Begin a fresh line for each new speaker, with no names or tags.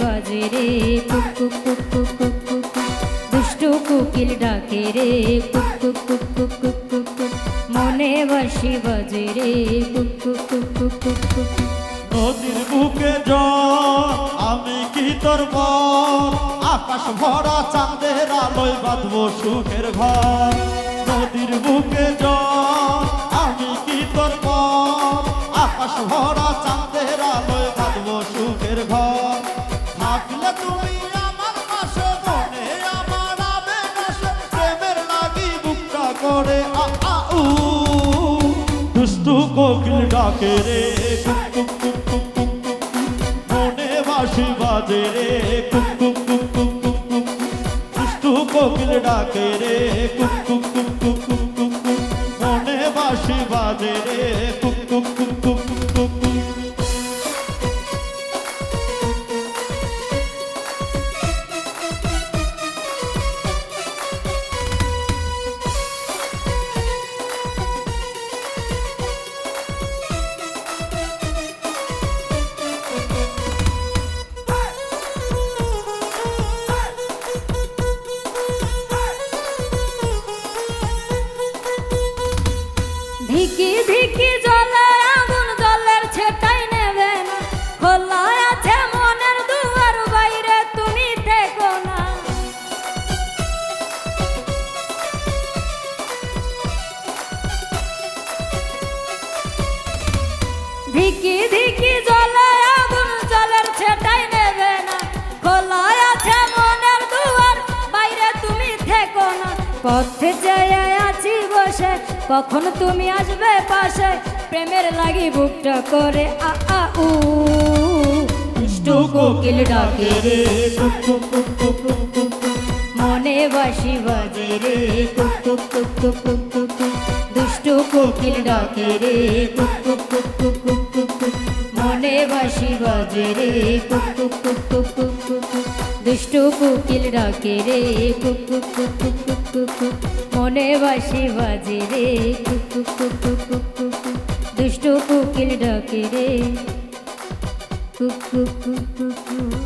বাজে রে কুক কুক কুকিল ডাকে রে কুক কুক কুক। মনে বাসি বাজে রে কুক কুক কুক।
নদীর বুকে আমি কি তোর আকাশ ভরা চাঁদের আলোয় বাঁধবো সুখের ঘর নদীর বুকে আমি কি তোর আকাশ ভরা করে আউ দুষ্টু কোকিল ডাকে রে কুক কুক কুক কুক। মনে বাসি বাজে রে কুক কুক কুক কুক কুক কুক। দুষ্টু কোকিল ডাকে রে। মনে বাসি বাজে রে
ধিকি ধিকি জলে আগুন জলের ছেটাই নেবে। না খোলা আছে মনের দুয়ার, বাইরে তুমি থেকো না। ধিকি ধিকি জলে আগুন জলের ছেটাই নেবে না। খোলা আছে মনের দুয়ার, বাইরে তুমি থেকো না। পথে যেয়ে বসে, কখন তুমি আসবে পাশে প্রেমের লাগি বুকটা করে, আ আ, উ দুষ্টু কোকিল ডাকে রে। মনে বাসি বাজে রে। দুষ্টু কোকিল ডাকে রে। মনে বাসি বাজে রে। দুষ্টু কোকিল ডাকে রে কুক কুক কুক কুক মনে বাসি বাজে রে দুষ্ট কুক কুক কুক কুক কুক কুক। দুষ্টু কোকিল ডাকে রে কুক কুক কুক